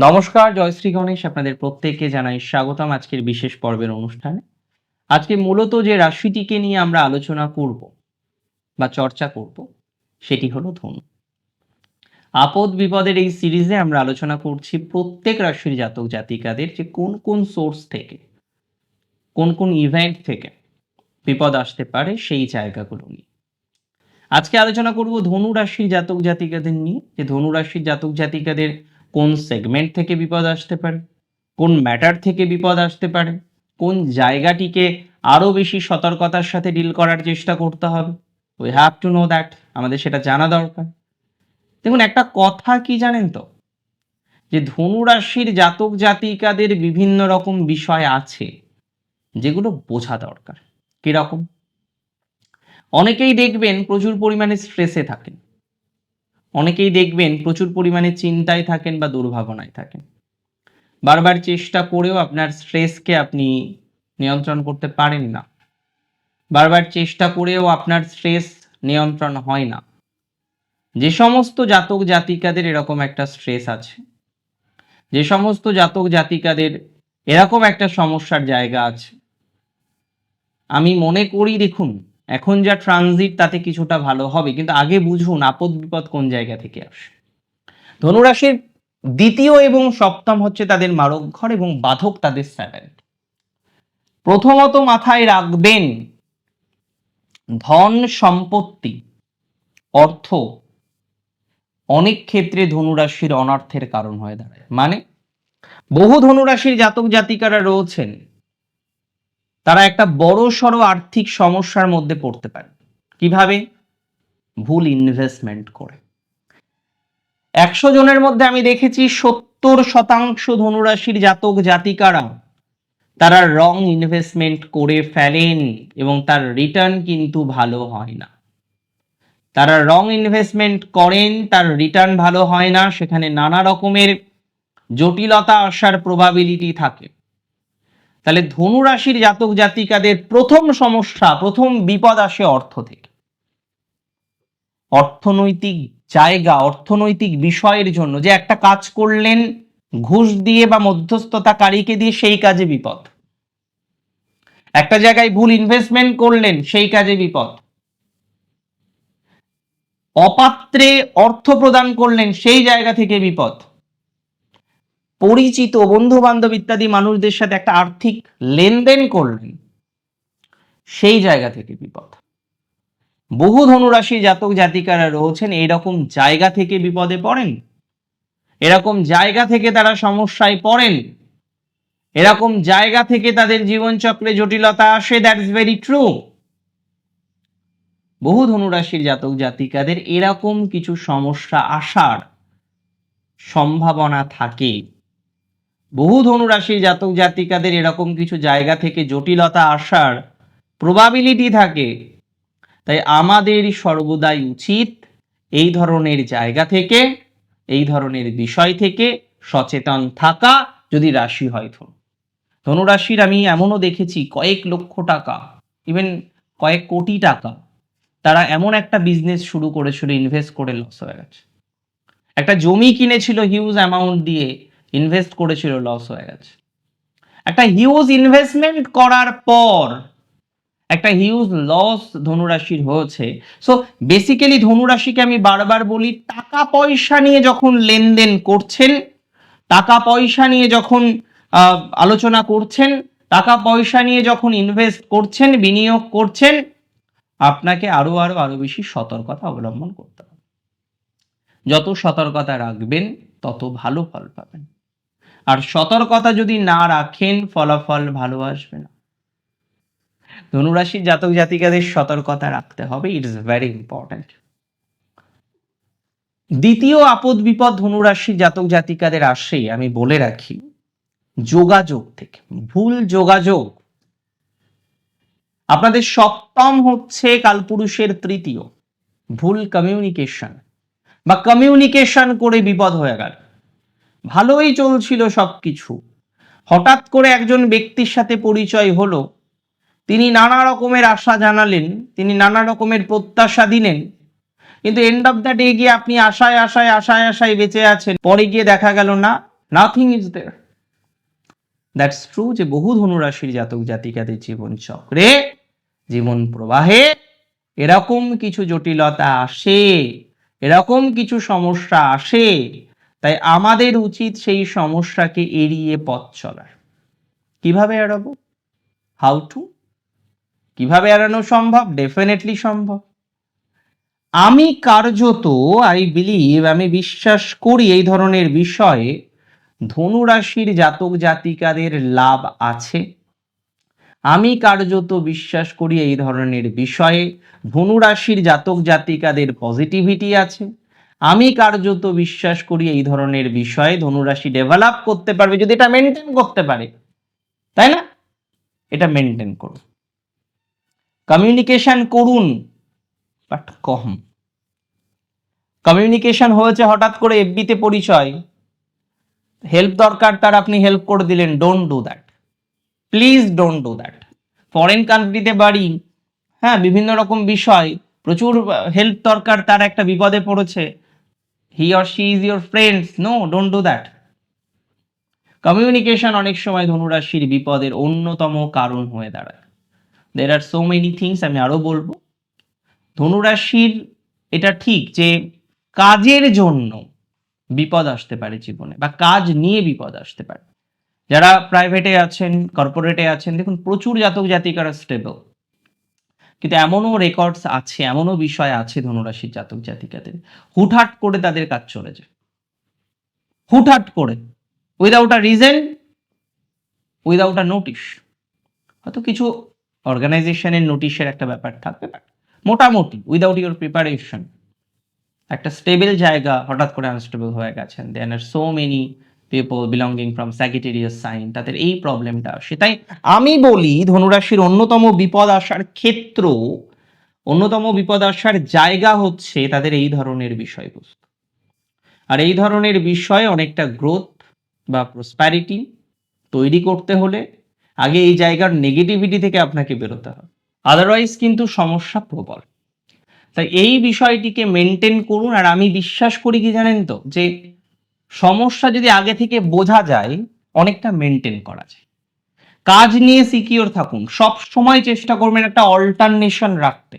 নমস্কার জয়শ্রী গণেশ আপনাদের প্রত্যেককে জানাই স্বাগতম আজকের বিশেষ পর্বের অনুষ্ঠানে। আজকে মূলত যে রাশিটিকে নিয়ে আমরা আলোচনা করব বা চর্চা করব, সেটি হলো ধনু। আপদ বিপদের এই সিরিজে আমরা আলোচনা করছি প্রত্যেক রাশির জাতক জাতিকাদের যে কোন কোন সোর্স থেকে, কোন কোন ইভেন্ট থেকে বিপদ আসতে পারে সেই জায়গাগুলো নিয়ে। আজকে আলোচনা করব ধনু রাশির জাতক জাতিকাদের নিয়ে। যে ধনু রাশির জাতক জাতিকাদের কোন সেগমেন্ট থেকে বিপদ আসতে পারে, কোন ম্যাটার থেকে বিপদ আসতে পারে, কোন জায়গাটিকে আরও বেশি সতর্কতার সাথে ডিল করার চেষ্টা করতে হবে। We have to know that আমাদের সেটা জানা দরকার। দেখুন, একটা কথা কি জানেন তো? যে ধনু রাশির জাতক জাতিকাদের বিভিন্ন রকম বিষয় আছে, যেগুলো বোঝা দরকার। কীরকম? অনেকেই দেখবেন প্রচুর পরিমাণে স্ট্রেসে থাকেন। অনেকেই দেখবেন প্রচুর পরিমাণে চিন্তায় থাকেন বা দুর্ভাবনায় থাকেন। বারবার চেষ্টা করেও আপনার স্ট্রেসকে আপনি নিয়ন্ত্রণ করতে পারেন না। বারবার চেষ্টা করেও আপনার স্ট্রেস নিয়ন্ত্রণ হয় না। যে সমস্ত জাতক জাতিকাদের এরকম একটা স্ট্রেস আছে, যে সমস্ত জাতক জাতিকাদের এরকম একটা সমস্যার জায়গা আছে। আমি মনে করি, দেখুন এখন যা ট্রানজিট তাতে কিছুটা ভালো হবে। কিন্তু আগে বুঝুন, আপদ বিপদ কোন জায়গা থেকে আসে। ধনুরাশির দ্বিতীয় এবং সপ্তম হচ্ছে তাদের মারক ঘর এবং বাধক তাদের সেভেন্থ প্রথমত মাথায় রাখবেন, ধন সম্পত্তি, অর্থ অনেক ক্ষেত্রে ধনুরাশির অনর্থের কারণ হয়ে দাঁড়ায়। মানে বহু ধনুরাশির জাতক জাতিকারা রয়েছেন তারা একটা বড় সড়ো আর্থিক সমস্যার মধ্যে পড়তে পারে। কীভাবে? ভুল ইনভেস্টমেন্ট করে। একশো জনের মধ্যে আমি দেখেছি সত্তর শতাংশ ধনুরাশির জাতক জাতিকারা তারা রং ইনভেস্টমেন্ট করে ফেলেন এবং তার রিটার্ন কিন্তু ভালো হয় না। তারা রং ইনভেস্টমেন্ট করেন, তার রিটার্ন ভালো হয় না, সেখানে নানা রকমের জটিলতা আসার প্রবাবিলিটি থাকে। তাহলে ধনু রাশির জাতক জাতিকাদের প্রথম সমস্যা, প্রথম বিপদ আসে অর্থ থেকে। অর্থনৈতিক জায়গা, অর্থনৈতিক বিষয়ের জন্য যে একটা কাজ করলেন, ঘুষ দিয়ে বা মধ্যস্থতাকারীকে দিয়ে সেই কাজে বিপদ। একটা জায়গায় ভুল ইনভেস্টমেন্ট করলেন, সেই কাজে বিপদ। অপাত্রে অর্থ প্রদান করলেন, সেই জায়গা থেকে বিপদ। পরিচিত বন্ধু বান্ধব ইত্যাদি মানুষদের সাথে একটা আর্থিক লেনদেন করলেন, সেই জায়গা থেকে বিপদ। বহু ধনুরাশি জাতক জাতিকারা রয়েছেন, এরকম জায়গা থেকে বিপদে পড়েন, এরকম জায়গা থেকে তারা সমস্যায় পড়েন, এরকম জায়গা থেকে তাদের জীবনচক্রে জটিলতা আসে দ্যাটস ভেরি ট্রু বহু ধনুরাশির জাতক জাতিকাদের এরকম কিছু সমস্যা আসার সম্ভাবনা থাকে। বহু ধনুরাশির জাতক জাতিকাদের এরকম কিছু জায়গা থেকে জটিলতা আসার প্রবাবিলিটি থাকে। তাই আমাদের সর্বদাই উচিত এই ধরনের জায়গা থেকে, এই ধরনের বিষয় থেকে সচেতন থাকা যদি রাশি হয় ধনু। ধনুরাশির আমি এমনও দেখেছি কয়েক লক্ষ টাকা ইভেন কয়েক কোটি টাকা তারা এমন একটা বিজনেস শুরু করেছিল ইনভেস্ট করে লস হয়ে গেছে। একটা জমি কিনেছিল হিউজ অ্যামাউন্ট দিয়ে ইনভেস্ট করেছিল লস হয়ে গেছে। একটা হিউজ ইনভেস্টমেন্ট করার পর, একটা হিউজ লস ধনুরাশির হয়েছে। সো বেসিক্যালি ধনুরাশিকে আমি বারবার বলি, টাকা পয়সা নিয়ে যখন লেনদেন করছেন, টাকা পয়সা নিয়ে যখন আলোচনা করছেন, টাকা পয়সা নিয়ে যখন ইনভেস্ট করছেন, বিনিয়োগ করছেন, আপনাকে আরও আরও আরও বেশি সতর্কতা অবলম্বন করতে হবে। যত সতর্কতা রাখবেন, তত ভালো ফল পাবেন। আর সতর্কতা যদি না রাখেন, ফলাফল ভালো আসবে না। ধনুরাশির জাতক জাতিকাদের সতর্কতা রাখতে হবে ইটস ভেরি ইম্পর্ট্যান্ট দ্বিতীয় আপদ বিপদ ধনুরাশির জাতক জাতিকাদের আসে, আমি বলে রাখি, যোগাযোগ থেকে, ভুল যোগাযোগ। আপনাদের সপ্তম হচ্ছে কালপুরুষের তৃতীয়, ভুল কমিউনিকেশন বা কমিউনিকেশন করে বিপদ হয়ে গেল। ভালোই চলছিল সবকিছু। হঠাৎ করে একজন ব্যক্তির সাথে পরিচয় হলো। তিনি নানা রকমের আশা জানালেন, তিনি নানা রকমের প্রত্যাশা দিলেন। কিন্তু এন্ড অফ দ্য ডে গিয়ে আপনি আশায় আশায় আশায় আশায় বেঁচে আছেন। পরে গিয়ে দেখা গেল, না nothing is there that's true যে বহু ধনুরাশির জাতক জাতিকাদের জীবন চক্রে, জীবন প্রবাহে এরকম কিছু জটিলতা আসে, এরকম কিছু সমস্যা আসে। তাই আমাদের উচিত সেই সমস্যাকে এড়িয়ে পথ চলার। কীভাবে এড়াবো? হাউ টু কীভাবে এড়ানো সম্ভব? ডেফিনেটলি সম্ভব। আমি কার্যত আই বিলিভ আমি বিশ্বাস করি এই ধরনের বিষয়ে ধনুরাশির জাতক জাতিকাদের লাভ আছে। আমি কার্যত বিশ্বাস করি এই ধরনের বিষয়ে ধনুরাশির জাতক জাতিকাদের পজিটিভিটি আছে। আমি কার্যত বিশ্বাস করি এই ধরনের বিষয়ে ধনুরাশি ডেভেলপ করতে পারবে যদি এটা মেনটেন করতে পারে। তাই না? এটা মেনটেন করুন। কমিউনিকেশন করুন বাট কম। কমিউনিকেশন হয়েছে হঠাৎ করে এফবিতে পরিচয়। হেল্প দরকার, তার আপনি হেল্প করে দিলেন। Don't do that please don't do that foreign কান্ট্রিতে বাড়ি হ্যাঁ বিভিন্ন রকম বিষয়। প্রচুর হেল্প দরকার, তার একটা বিপদে পড়েছে। He or she is your friends no don't do that communication অনেক সময় ধনুরাশির বিপদের অন্যতম কারণ হয়ে দাঁড়ায়। There are so many things আমি আরও বলব। ধনুরাশির এটা ঠিক যে কাজের জন্য বিপদ আসতে পারে জীবনে বা কাজ নিয়ে বিপদ আসতে পারে। যারা প্রাইভেটে আছেন কর্পোরেটে আছেন, দেখুন প্রচুর জাতক জাতিকারা স্টেবল কিন্তু এমনও রেকর্ডস আছে, এমনও বিষয় আছে ধনুরাশির জাতক জাতিকাদের। হুটহাট করে তাদের কাজ চলে যায়। হুটহাট করে। Without a reason without a notice হয়তো কিছু অর্গানাইজেশনের নোটিশের একটা ব্যাপার থাকবে মোটামুটি উইদাউট ইউর প্রিপারেশন একটা স্টেবল জায়গা হঠাৎ করে আনস্টেবল হয়ে গেছেন। Then are so many people belonging from Sagittarius sign তাদের এই প্রবলেমটা আসে। তাই আমি বলি, ধনুরাশির অন্যতম বিপদ আসার ক্ষেত্র, অন্যতম বিপদ আসার জায়গা হচ্ছে তাদের এই ধরনের বিষয়বস্তু। আর এই ধরনের বিষয়ে অনেকটা গ্রোথ বা প্রসপ্যারিটি তৈরি করতে হলে আগে এই জায়গার নেগেটিভিটি থেকে আপনাকে বেরোতে হবে। আদারওয়াইজ কিন্তু সমস্যা প্রবল। তাই এই বিষয়টিকে মেনটেন করুন, আর আমি বিশ্বাস করি কি জানেন তো? যে সমস্যা যদি আগে থেকে বোঝা যায়, অনেকটা মেনটেন করা যায়। কাজ নিয়ে সিকিওর থাকুন, সব সময় চেষ্টা করবেন একটা অল্টারনেশন রাখতে।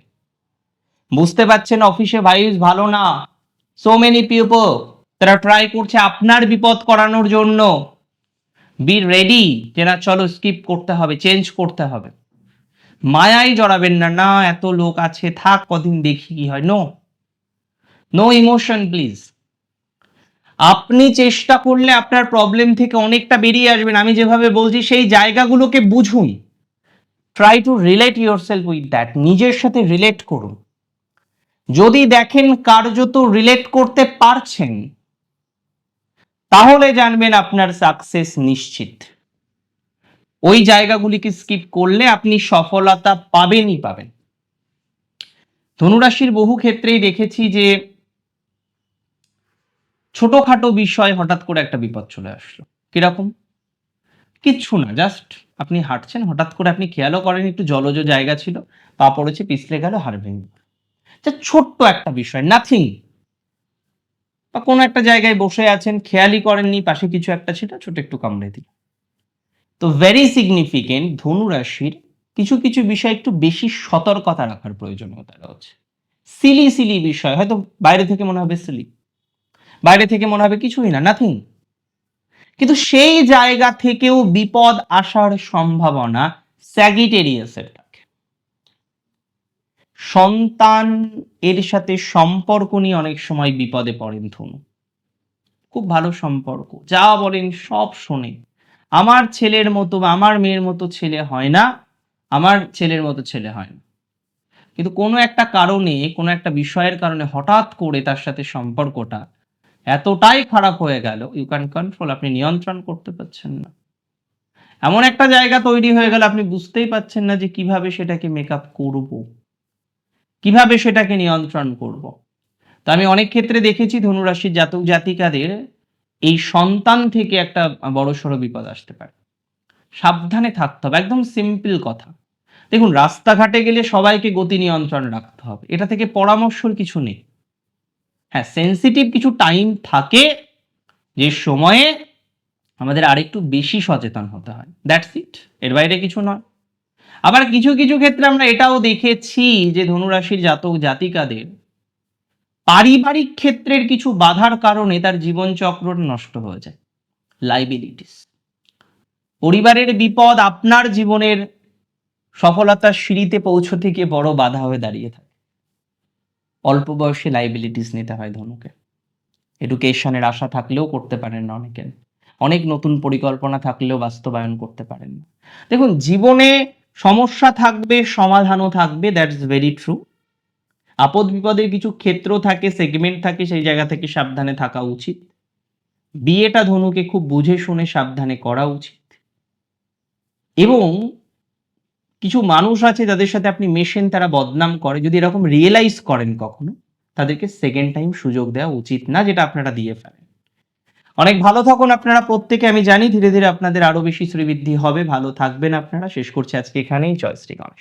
বুঝতে পারছেন অফিসে ভাইস ভালো না? সো মেনি পিপল তারা ট্রাই করছে আপনার বিপদ করানোর জন্য। বি রেডি যে না, চলো স্কিপ করতে হবে চেঞ্জ করতে হবে। মায়াই জড়াবেন না না, এত লোক আছে, থাক, কদিন দেখি কি হয়। নো নো ইমোশন প্লিজ আপনি চেষ্টা করলে আপনার প্রবলেম থেকে অনেকটা বেরিয়ে আসবেন। আমি যেভাবে বলছি, সেই জায়গাগুলোকে বুঝুন। Try to relate yourself with that নিজের সাথে রিলেট করুন। যদি দেখেন কার্যত রিলেট করতে পারছেন, তাহলে জানবেন আপনার সাকসেস নিশ্চিত। ওই জায়গাগুলিকে স্কিপ করলে আপনি সফলতা পাবেনই পাবেন। ধনুরাশির বহু ক্ষেত্রেই দেখেছি যে ছোটখাটো বিষয় হঠাৎ করে একটা বিপদ চলে আসলো। কীরকম? কিচ্ছু না জাস্ট আপনি হাঁটছেন, হঠাৎ করে আপনি খেয়ালও করেন, একটু জলজ জায়গা ছিল, পা পড়েছে, পিছলে গেল হাড় ভেঙে যা ছোট্ট একটা বিষয় নাথিং বা কোনো একটা জায়গায় বসে আছেন, খেয়ালই করেননি, পাশে কিছু একটা ছিল, ছোট একটু কামড়ে দিল। তো ভেরি সিগনিফিকেন্ট ধনুরাশির কিছু কিছু বিষয় একটু বেশি সতর্কতা রাখার প্রয়োজনীয়তা রয়েছে। সিলি সিলি বিষয়, হয়তো বাইরে থেকে মনে হবে সিলি বাইরে থেকে মনে হবে কিছুই না নাথিং কিন্তু সেই জায়গা থেকেও বিপদ আসার সম্ভাবনা স্যাগিটেরিয়াসের থাকে। সন্তান এর সাথে সম্পর্ক নিয়ে অনেক সময় বিপদে পড়েন ধনু। খুব ভালো সম্পর্ক, যা বলেন সব শোনে। আমার ছেলের মতো বা আমার মেয়ের মতো ছেলে হয় না, আমার ছেলের মতো ছেলে হয় না। কিন্তু কোনো একটা কারণে, কোনো একটা বিষয়ের কারণে হঠাৎ করে তার সাথে সম্পর্কটা এতটাই খারাপ হয়ে গেল ইউ ক্যান কন্ট্রোল আপনি নিয়ন্ত্রণ করতে পারছেন না। এমন একটা জায়গা তৈরি হয়ে গেল, আপনি বুঝতেই পারছেন না যে কীভাবে সেটাকে মেকআপ করব। কীভাবে সেটাকে নিয়ন্ত্রণ করব। তো আমি অনেক ক্ষেত্রে দেখেছি ধনুরাশির জাতক জাতিকাদের, এই সন্তান থেকে একটা বড়সড় বিপদ আসতে পারে। সাবধানে থাকতে হবে, একদম সিম্পল কথা। দেখুন, রাস্তাঘাটে গেলে সবাইকে গতি নিয়ন্ত্রণ রাখতে হবে। এটা থেকে পরামর্শর কিছু নেই। হ্যাঁ সেন্সিটিভ কিছু টাইম থাকে যে সময়ে আমাদের আরেকটু বেশি সচেতন হতে হয়। দ্যাটস ইট এর বাইরে কিছু নয়। আবার কিছু কিছু ক্ষেত্রে আমরা এটাও দেখেছি যে ধনুরাশির জাতক জাতিকাদের পারিবারিক ক্ষেত্রের কিছু বাধার কারণে তার জীবনচক্র নষ্ট হয়ে যায়। লাইবিলিটিস পরিবারের বিপদ আপনার জীবনের সফলতার সিঁড়িতে পৌঁছতে গিয়ে বড় বাধা হয়ে দাঁড়িয়ে থাকে। অল্প বয়সে লাইবিলিটিস নিতে হয় ধনুকে। এডুকেশনের আশা থাকলেও করতে পারেন না অনেকে। অনেক নতুন পরিকল্পনা থাকলেও বাস্তবায়ন করতে পারেন না। দেখুন, জীবনে সমস্যা থাকবে, সমাধানও থাকবে দ্যাটস ভেরি ট্রু আপদ বিপদের কিছু ক্ষেত্র থাকে সেগমেন্ট থাকে, সেই জায়গা থেকে সাবধানে থাকা উচিত। বিয়েটা ধনুকে খুব বুঝে শুনে সাবধানে করা উচিত। এবং কিছু মানুষ আছে যাদের সাথে আপনি মেশেন, তারা বদনাম করে। যদি এরকম রিয়েলাইজ করেন কখনো, তাদেরকে সেকেন্ড টাইম সুযোগ দেওয়া উচিত না, যেটা আপনারা দিয়ে ফেলেন। অনেক ভালো থাকুন আপনারা প্রত্যেকে, আমি জানি ধীরে ধীরে আপনাদের আরও বেশি শ্রীবৃদ্ধি হবে। ভালো থাকবেন আপনারা। শেষ করছি আজকে এখানেই। জয় শ্রী গণেশ।